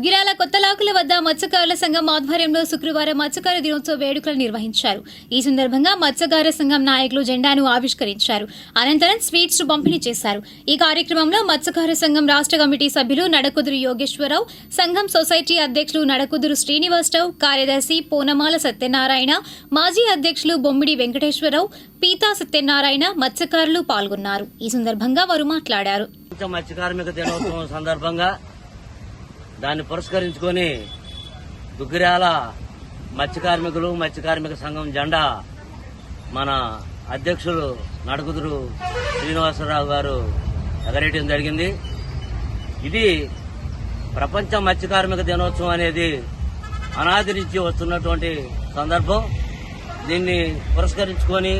దుగ్గిరాల కొత్తలాకుల వద్ద మత్స్యకారుల సంఘం ఆధ్వర్యంలో శుక్రవారం మత్స్యకార దినోత్సవ వేడుకలు నిర్వహించారు. ఈ సందర్భంగా మత్స్యకార సంఘం నాయకులు జెండాను ఆవిష్కరించారు. అనంతరం స్వీట్స్ పంపిణీ చేశారు. ఈ కార్యక్రమంలో మత్స్యకార సంఘం రాష్ట్ర కమిటీ సభ్యులు నడకుదురు యోగేశ్వరరావు సంఘం సొసైటీ అధ్యక్షులు నడకుదురు శ్రీనివాసరావు కార్యదర్శి పూనమాల సత్యనారాయణ మాజీ అధ్యక్షులు బొమ్మిడి వెంకటేశ్వరరావు పీతా సత్యనారాయణ మత్స్యకారులు పాల్గొన్నారు. ఈ సందర్భంగా వారు మాట్లాడారు. మత్స్య కార్మిక దినోత్సవం సందర్భంగా దాన్ని పురస్కరించుకొని దుగ్గిరాల మత్స్య కార్మికులు మత్స్య కార్మిక సంఘం జెండా మన అధ్యక్షులు నడుకుదురు శ్రీనివాసరావు గారు ఎగరేయడం జరిగింది. ఇది ప్రపంచ మత్స్య కార్మిక దినోత్సవం అనేది అనాది నుంచి వస్తున్నటువంటి సందర్భం. దీన్ని పురస్కరించుకొని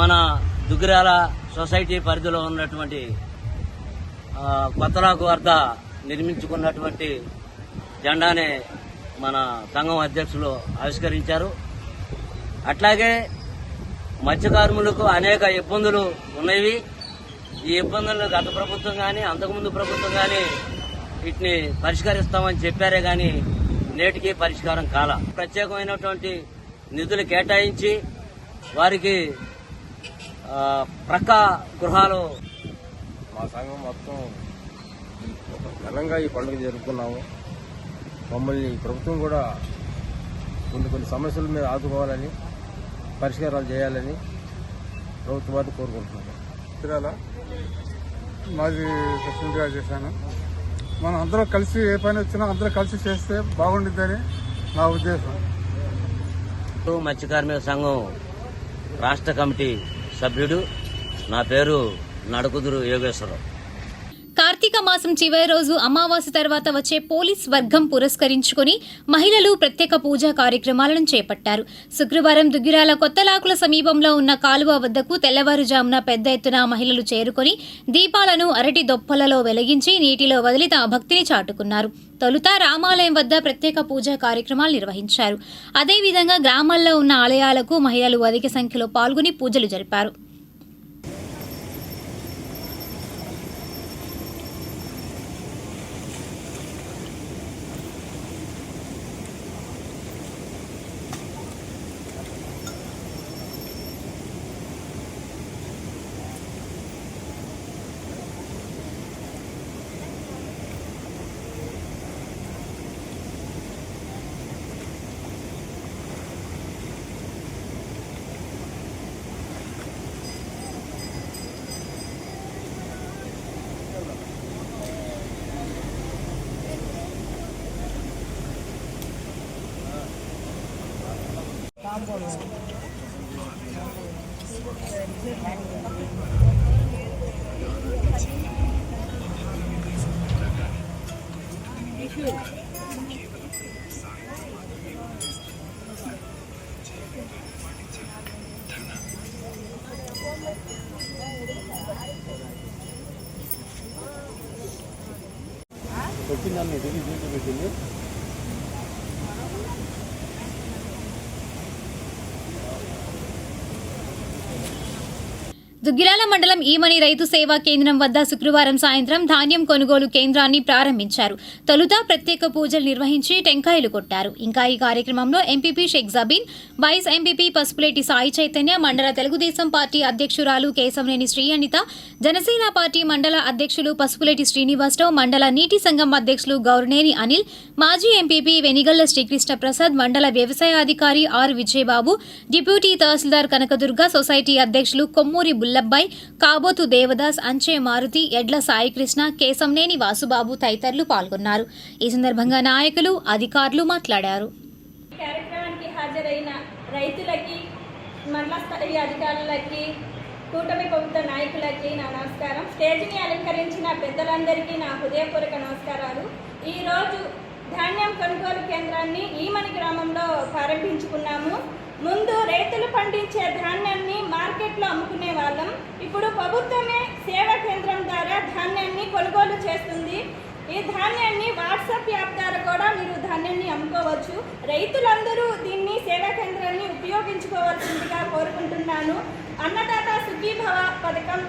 మన దుగ్గిరాల సొసైటీ పరిధిలో ఉన్నటువంటి కొత్తలాకు వద్ద నిర్మించుకున్నటువంటి జెండానే మన సంఘం అధ్యక్షులు ఆవిష్కరించారు. అట్లాగే మత్స్యకారులకు అనేక ఇబ్బందులు ఉన్నవి. ఈ ఇబ్బందులను గత ప్రభుత్వం కానీ అంతకుముందు ప్రభుత్వం కానీ వీటిని పరిష్కరిస్తామని చెప్పారే కానీ నేటికి పరిష్కారం కాల. ప్రత్యేకమైనటువంటి నిధులు కేటాయించి వారికి ప్రక్క గృహాలు మా సంఘం మొత్తం ఘనంగా ఈ పండుగ జరుపుకున్నాము. మమ్మల్ని ప్రభుత్వం కూడా కొన్ని కొన్ని సమస్యల మీద ఆదుకోవాలని పరిష్కారాలు చేయాలని ప్రభుత్వం వారిని కోరుకుంటున్నాము. తిరాల మాది ప్రెసిడెంట్గా చేశాను. మనం అందరం కలిసి ఏ పని వచ్చినా అందరం కలిసి చేస్తే బాగుండిద్దని నా ఉద్దేశం. మత్స్య కార్మిక సంఘం రాష్ట్ర కమిటీ సభ్యుడు నా పేరు నడుకుదురు యోగేశ్వరరావు. కార్తీక మాసం చివరి రోజు అమావాస్య తర్వాత వచ్చే పోలీస్ వర్గం పురస్కరించుకుని మహిళలు ప్రత్యేక పూజా కార్యక్రమాలను చేపట్టారు. శుక్రవారం దుగ్గిరాల కొత్తలాకుల సమీపంలో ఉన్న కాలువ వద్దకు తెల్లవారుజామున పెద్ద ఎత్తున మహిళలు చేరుకొని దీపాలను అరటి దొప్పలలో వెలిగించి నీటిలో వదిలి తమ భక్తిని చాటుకున్నారు. తొలుత రామాలయం వద్ద ప్రత్యేక పూజా కార్యక్రమాలు నిర్వహించారు. అదేవిధంగా గ్రామాల్లో ఉన్న ఆలయాలకు మహిళలు అధిక సంఖ్యలో పాల్గొని పూజలు జరిపారు. 안 보여. 불빛 남이 느리거든요. దుగ్గిరాల మండలం ఈమని రైతు సేవా కేంద్రం వద్ద శుక్రవారం సాయంత్రం ధాన్యం కొనుగోలు కేంద్రాన్ని ప్రారంభించారు. తొలుత ప్రత్యేక పూజలు నిర్వహించి టెంకాయలు కొట్టారు. ఇంకా ఈ కార్యక్రమంలో MPP Shaik Jabeen vice MPP Pasupuleti Sai Chaitanya మండల తెలుగుదేశం పార్టీ అధ్యక్షురాలు కేశవనేని శ్రీ అనిత జనసేన పార్టీ మండల అధ్యక్షులు పసుపులేటి శ్రీనివాసరావు మండల నీటి సంఘం అధ్యక్షులు గౌరనేని అనిల్ మాజీ ఎంపీపీ వెనిగళ్ళ శ్రీకృష్ణ ప్రసాద్ మండల వ్యవసాయాధికారి R Vijayababu deputy tahsildar Kanakadurga society అధ్యక్షులు కొమ్మూరి బుల్ల వల్లభ్భాయ్ కాబోతు దేవదాస్ అంచే మారుతి ఎడ్ల సాయికృష్ణ కేశంనేని వాసుబాబు తదితరులు పాల్గొన్నారు. ఈ సందర్భంగా నాయకులు అధికారులు మాట్లాడారు. కార్యక్రమానికి హాజరైన రైతులకి మండల స్థాయి అధికారులకి కూటమి ప్రభుత్వ నాయకులకి నా నమస్కారం. స్టేజ్ని అలంకరించిన పెద్దలందరికీ నా హృదయపూర్వక నమస్కారాలు. ఈరోజు ధాన్యం కొనుగోలు కేంద్రాన్ని ఈమని గ్రామంలో ప్రారంభించుకున్నాము. ముందు రైతులు పండించే ధాన్యాన్ని మార్కెట్లో అమ్ముకునే వాళ్ళం. ఇప్పుడు ప్రభుత్వమే సేవా కేంద్రం ద్వారా ధాన్యాన్ని కొనుగోలు చేస్తుంది. ఈ ధాన్యాన్ని వాట్సాప్ యాప్ ద్వారా కూడా మీరు ధాన్యాన్ని అమ్ముకోవచ్చు. రైతులందరూ దీన్ని సేవా కేంద్రాన్ని ఉపయోగించుకోవాల్సిందిగా కోరుకుంటున్నాను. అన్నదాత సుఖీభవ పథకం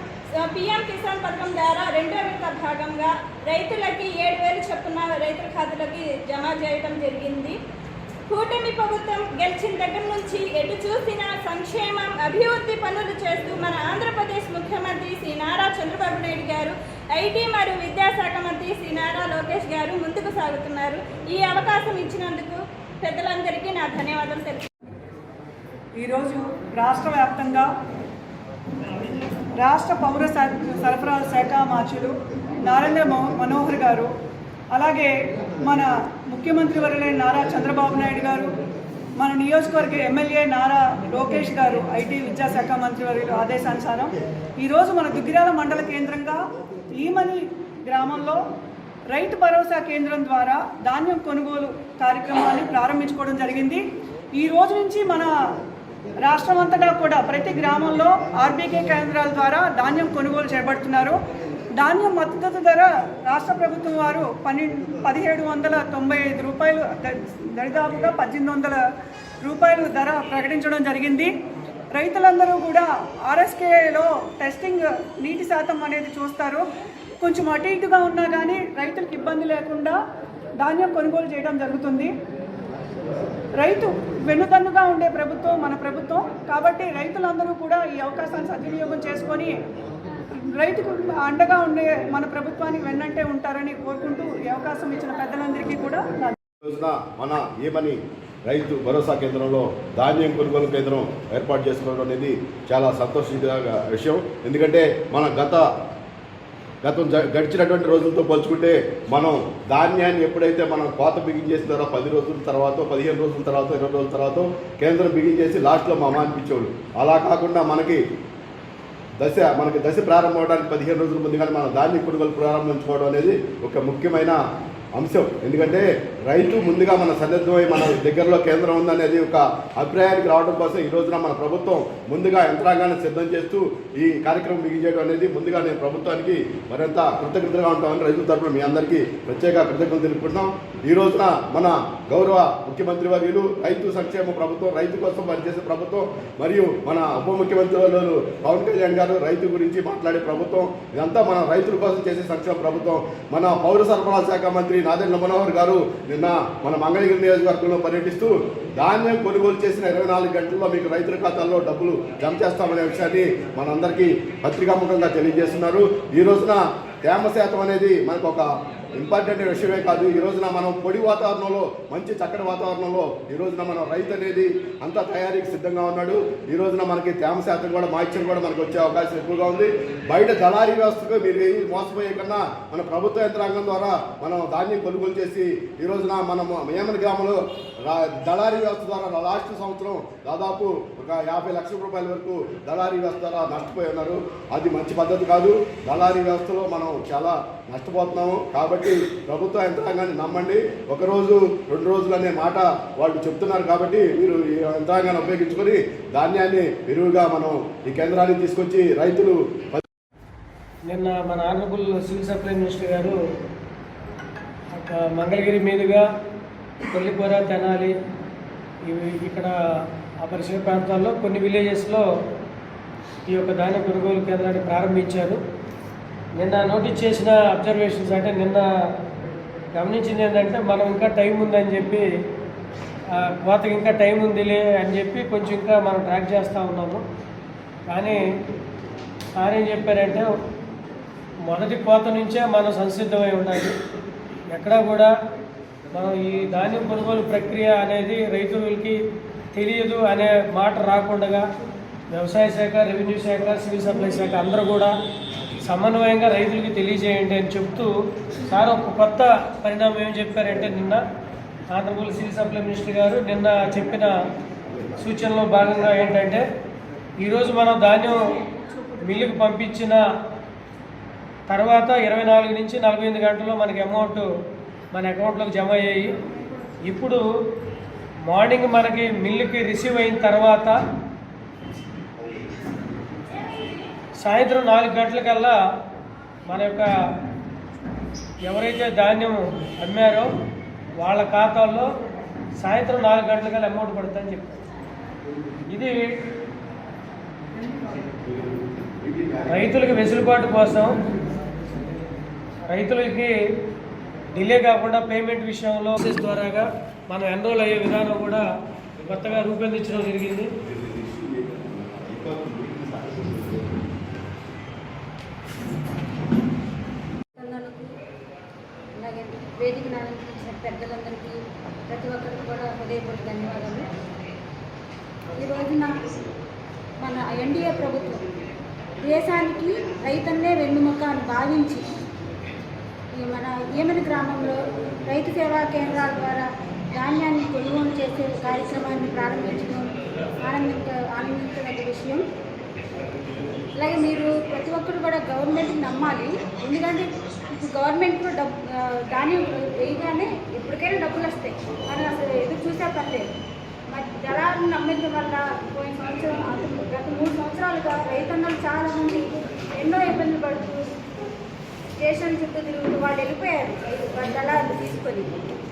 పిఎం కిసాన్ పథకం ద్వారా రెండో విడత భాగంగా రైతులకి ఏడు వేలు చొప్పున రైతుల ఖాతాలోకి జమ చేయడం జరిగింది. కూటమి ప్రభుత్వం గెలిచిన దగ్గర నుంచి ఎటు చూసిన సంక్షేమం అభివృద్ధి పనులు చేస్తూ మన ఆంధ్రప్రదేశ్ ముఖ్యమంత్రి శ్రీ నారా చంద్రబాబు నాయుడు గారు ఐటీ మరియు విద్యాశాఖ మంత్రి శ్రీ నారా లోకేష్ గారు ముందుకు సాగుతున్నారు. ఈ అవకాశం ఇచ్చినందుకు పెద్దలందరికీ నా ధన్యవాదాలు తెలుసు ఈరోజు రాష్ట్ర వ్యాప్తంగా రాష్ట్ర పౌర సర- సరఫరాల శాఖ మార్చులు నారేంద్ర మనోహర్ గారు అలాగే మన ముఖ్యమంత్రి వర్యులైన నారా చంద్రబాబు నాయుడు గారు మన నియోజకవర్గ ఎమ్మెల్యే నారా లోకేష్ గారు ఐటీ విద్యాశాఖ మంత్రి వర్గ ఆదేశానుసారం ఈరోజు మన దుగ్గిరాల మండల కేంద్రంగా ఈమని గ్రామంలో రైతు భరోసా కేంద్రం ద్వారా ధాన్యం కొనుగోలు కార్యక్రమాన్ని ప్రారంభించుకోవడం జరిగింది. ఈ రోజు నుంచి మన రాష్ట్రం అంతటా కూడా ప్రతి గ్రామంలో ఆర్బీకే కేంద్రాల ద్వారా ధాన్యం కొనుగోలు చేపడుతున్నారు. ధాన్యం మద్దతు ధర రాష్ట్ర ప్రభుత్వం వారు పన్నెండు పదిహేడు వందల తొంభై ఐదు రూపాయలు దరిదాపుగా పద్దెనిమిది వందల రూపాయలు ధర ప్రకటించడం జరిగింది. రైతులందరూ కూడా ఆర్ఎస్కేలో టెస్టింగ్ నీటి శాతం అనేది చూస్తారు. కొంచెం అటు ఇటుగా ఉన్నా కానీ రైతులకు ఇబ్బంది లేకుండా ధాన్యం కొనుగోలు చేయడం జరుగుతుంది. రైతు వెన్నుదన్నుగా ఉండే ప్రభుత్వం మన ప్రభుత్వం. కాబట్టి రైతులందరూ కూడా ఈ అవకాశాన్ని సద్వినియోగం చేసుకొని రైతుకు అండగా ఉండే మన ప్రభుత్వానికి వెన్నంటే ఉంటారని కోరుకుంటూ ఈ అవకాశం ఇచ్చిన పెద్దలందరికీ కూడా రోజున మన ఏమని రైతు భరోసా కేంద్రంలో ధాన్యం కొనుగోలు కేంద్రం ఏర్పాటు చేసుకోవడం అనేది చాలా సంతోషించదగ్గ విషయం. ఎందుకంటే మన గత గతం గడిచినటువంటి రోజులతో పోల్చుకుంటే మనం ధాన్యాన్ని ఎప్పుడైతే మనం కోత బిగించేసిన పది రోజుల తర్వాత పదిహేను రోజుల తర్వాత ఇరవై రోజుల తర్వాత కేంద్రం బిగించేసి లాస్ట్లో మా అనిపించేవాళ్ళు. అలా కాకుండా మనకి దశ మనకి దశ ప్రారంభం అవడానికి పదిహేను రోజుల ముందుగానే మనం దాన్ని కొనుగోలు ప్రారంభించుకోవడం అనేది ఒక ముఖ్యమైన అంశం. ఎందుకంటే రైతు ముందుగా మన సన్నద్ధమై మన దగ్గరలో కేంద్రం ఉందనేది ఒక అభిప్రాయానికి రావడం కోసం ఈ రోజున మన ప్రభుత్వం ముందుగా యంత్రాంగాన్ని సిద్ధం చేస్తూ ఈ కార్యక్రమం ముగించేయడం అనేది ముందుగా నేను ప్రభుత్వానికి మరింత కృతజ్ఞతగా ఉంటామని రైతుల తరఫున మీ అందరికీ ప్రత్యేక కృతజ్ఞతలు తెలుపుకుంటున్నాం. ఈ రోజున మన గౌరవ ముఖ్యమంత్రి వర్యులు రైతు సంక్షేమ ప్రభుత్వం రైతు కోసం పనిచేసే ప్రభుత్వం మరియు మన ఉప ముఖ్యమంత్రి వర్యులు పవన్ కళ్యాణ్ గారు రైతు గురించి మాట్లాడే ప్రభుత్వం ఇదంతా మన రైతుల కోసం చేసే సంక్షేమ ప్రభుత్వం మన పౌర సరఫరా శాఖ మంత్రి నాదెండ్ల మనోహర్ గారు నిన్న మన మంగళగిరి నియోజకవర్గంలో పర్యటిస్తూ ధాన్యం కొనుగోలు చేసిన ఇరవై నాలుగు గంటల్లో మీకు రైతుల ఖాతాల్లో డబ్బులు జమ చేస్తామనే విషయాన్ని మనందరికీ పత్రికాముఖంగా తెలియజేస్తున్నారు. ఈ రోజున తేమ శాతం అనేది మనకు ఒక ఇంపార్టెంట్ విషయమే కాదు. ఈ రోజున మనం పొడి వాతావరణంలో మంచి చక్కటి వాతావరణంలో ఈ రోజున మనం రైతు అనేది అంతా తయారీకి సిద్ధంగా ఉన్నాడు. ఈ రోజున మనకి తేమ శాతం కూడా మాయిశ్చర్ కూడా మనకు వచ్చే అవకాశం ఎక్కువగా ఉంది. బయట దళారీ వ్యవస్థకు మీరు ఏమి మోసపోయే కన్నా మన ప్రభుత్వ యంత్రాంగం ద్వారా మనం ధాన్యం కొనుగోలు చేసి ఈ రోజున మనం మేమన గ్రామంలో దళారీ వ్యవస్థ ద్వారా లాస్ట్ సంవత్సరం దాదాపు ఒక యాభై లక్షల రూపాయల వరకు దళారీ వ్యవస్థ ద్వారా నష్టపోయి ఉన్నారు. అది మంచి పద్ధతి కాదు. దళారీ వ్యవస్థలో మనం చాలా నష్టపోతున్నాము. కాబట్టి ప్రభుత్వ యంత్రాంగాన్ని నమ్మండి. ఒక రోజు రెండు రోజులు అనే మాట వాళ్ళు చెప్తున్నారు కాబట్టి మీరు ఈ యంత్రాంగాన్ని ఉపయోగించుకొని ధాన్యాన్ని విరివిగా మనం ఈ కేంద్రానికి తీసుకొచ్చి రైతులు నిన్న మన ఆనరబుల్ సివిల్ సప్లై మినిస్టర్ గారు మంగళగిరి మీదుగా కొల్లిపొర తెనాలి ఇక్కడ ఆ పరిసర ప్రాంతాల్లో కొన్ని విలేజెస్లో ఈ యొక్క ధాన్య కొనుగోలు కేంద్రాన్ని ప్రారంభించారు. నిన్న నోటీస్ చేసిన అబ్జర్వేషన్స్ అంటే నిన్న గమనించింది ఏంటంటే మనం ఇంకా టైం ఉందని చెప్పి ఆ, కోతకి ఇంకా టైం ఉందిలే అని చెప్పి కొంచెం ఇంకా మనం ట్రాక్ చేస్తూ ఉన్నాము. కానీ సార్ ఏం చెప్పారంటే మొదటి కోత నుంచే మనం సంసిద్ధమై ఉండాలి. ఎక్కడా కూడా మనం ఈ ధాన్యం కొనుగోలు ప్రక్రియ అనేది రైతులకి తెలియదు అనే మాట రాకుండా వ్యవసాయ శాఖ రెవెన్యూ శాఖ సివిల్ సప్లై శాఖ అందరూ కూడా సమన్వయంగా రైతులకి తెలియజేయండి అని చెప్తూ సార్ ఒక కొత్త పరిణామం ఏం చెప్పారంటే నిన్న ఆంధ్రప్రదేశ్ సివిల్ సప్లై మినిస్టర్ గారు నిన్న చెప్పిన సూచనలో భాగంగా ఏంటంటే ఈరోజు మనం ధాన్యం మిల్లుకు పంపించిన తర్వాత ఇరవై నాలుగు నుంచి నలభై ఎనిమిది గంటల్లో మనకి అమౌంట్ మన అకౌంట్లోకి జమ అయ్యాయి. ఇప్పుడు మార్నింగ్ మనకి మిల్లుకి రిసీవ్ అయిన తర్వాత సాయంత్రం నాలుగు గంటలకల్లా మన యొక్క ఎవరైతే ధాన్యం అమ్మారో వాళ్ళ ఖాతాల్లో సాయంత్రం నాలుగు గంటలకల్లా అమౌంట్ పడుతుందని చెప్పారు. ఇది రైతులకు వెసులుబాటు కోసం రైతులకి డిలే కాకుండా పేమెంట్ విషయంలో ప్రాసెస్ ద్వారాగా మనం ఎన్రోల్ అయ్యే విధానం కూడా కొత్తగా రూపొందించడం జరిగింది. పెద్దలకు అలాగే వేదికను ఆనందించిన పెద్దలందరికీ ప్రతి ఒక్కరికి కూడా హృదయపూర్వక ధన్యవాదాలు. ఈ రోజున మన ఎన్డీఏ ప్రభుత్వం దేశానికి రైతన్నే వెన్నుముక అని భావించి మన ఈమెన గ్రామంలో రైతు సేవా కేంద్రాల ద్వారా ధాన్యాన్ని కొనుగోలు చేసే కార్యక్రమాన్ని ప్రారంభించడం ఆనందించ ఆనందించదగ్గ విషయం. అలాగే మీరు ప్రతి ఒక్కరు కూడా గవర్నమెంట్ని నమ్మాలి. ఎందుకంటే ఇప్పుడు గవర్నమెంట్ కూడా డబ్బు ధాన్యం వేయగానే ఎప్పటికైనా డబ్బులు వస్తాయి. కానీ అసలు ఎదురు చూసే పర్లేదు మరి జలాలను నమ్మించడం వల్ల పోయిన సంవత్సరం గత మూడు సంవత్సరాలుగా రైతన్నలు చాలామంది ఎన్నో ఇబ్బందులు పడుతూ స్టేషన్ చుట్టూ తిరుగుతూ వాళ్ళు వెళ్ళిపోయారు. వాళ్ళ దళాలు తీసుకొని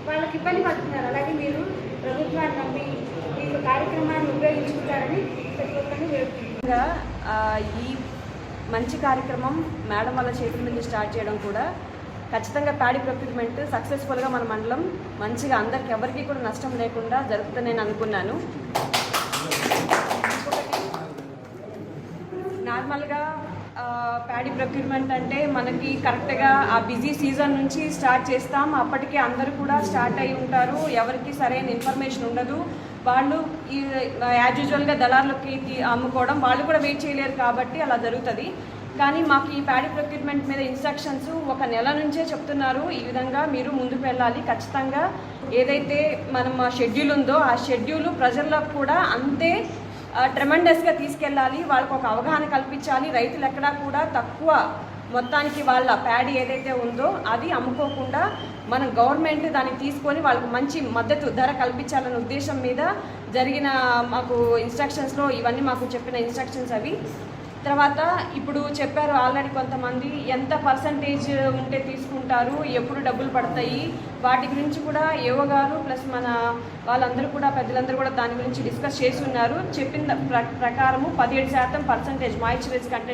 వాళ్ళకి ఇబ్బంది పడుతున్నారు. అలాగే మీరు ప్రభుత్వాన్ని నమ్మి ఈ కార్యక్రమాన్ని ఉపయోగించుకుంటారని ప్రతి ఒక్కరిని వేడుకుంటున్నాను. ఈ మంచి కార్యక్రమం మేడం వాళ్ళ చేతుల నుంచి స్టార్ట్ చేయడం కూడా ఖచ్చితంగా ప్యాడీ ప్రొక్యూర్మెంట్ సక్సెస్ఫుల్గా మన మండలం మంచిగా అందరికి ఎవరికి కూడా నష్టం లేకుండా జరుగుతుందని నేను అనుకున్నాను. నార్మల్గా ప్యాడీ ప్రొక్యూర్మెంట్ అంటే మనకి కరెక్ట్గా ఆ బిజీ సీజన్ నుంచి స్టార్ట్ చేస్తాం. అప్పటికే అందరూ కూడా స్టార్ట్ అయి ఉంటారు. ఎవరికి సరైన ఇన్ఫర్మేషన్ ఉండదు. వాళ్ళు ఈ యాజ్ యూజువల్గా దళార్లకి అమ్ముకోవడం. వాళ్ళు కూడా వెయిట్ చేయలేరు కాబట్టి అలా జరుగుతుంది. కానీ మాకు ఈ ప్యాడీ ప్రొక్యూర్మెంట్ మీద ఇన్స్ట్రక్షన్స్ ఒక నెల నుంచే చెప్తున్నారు. ఈ విధంగా మీరు ముందుకు వెళ్ళాలి. ఖచ్చితంగా ఏదైతే మనం షెడ్యూల్ ఉందో ఆ షెడ్యూల్ ప్రజలకు కూడా అంతే ట్రెమండస్గా తీసుకెళ్ళాలి వాళ్ళకు ఒక అవగాహన కల్పించాలి. రైతులు ఎక్కడా కూడా తక్కువ మొత్తానికి వాళ్ళ ప్యాడీ ఏదైతే ఉందో అది అమ్ముకోకుండా మనం గవర్నమెంట్ దాన్ని తీసుకొని వాళ్ళకు మంచి మద్దతు ధర కల్పించాలనే ఉద్దేశం మీద జరిగిన మాకు ఇన్స్ట్రక్షన్స్లో ఇవన్నీ మాకు చెప్పిన ఇన్స్ట్రక్షన్స్ అవి. తర్వాత ఇప్పుడు చెప్పారు ఆల్రెడీ కొంతమంది ఎంత పర్సంటేజ్ ఉంటే తీసుకుంటారు ఎప్పుడు డబ్బులు పడతాయి వాటి గురించి కూడా యువ గారు ప్లస్ మన వాళ్ళందరూ కూడా పెద్దలందరూ కూడా దాని గురించి డిస్కస్ చేసి ఉన్నారు చెప్పిన ప్ర- ప్రకారము పదిహేడు శాతం పర్సంటేజ్ మాయిశ్చరైజ్ కంటెంట్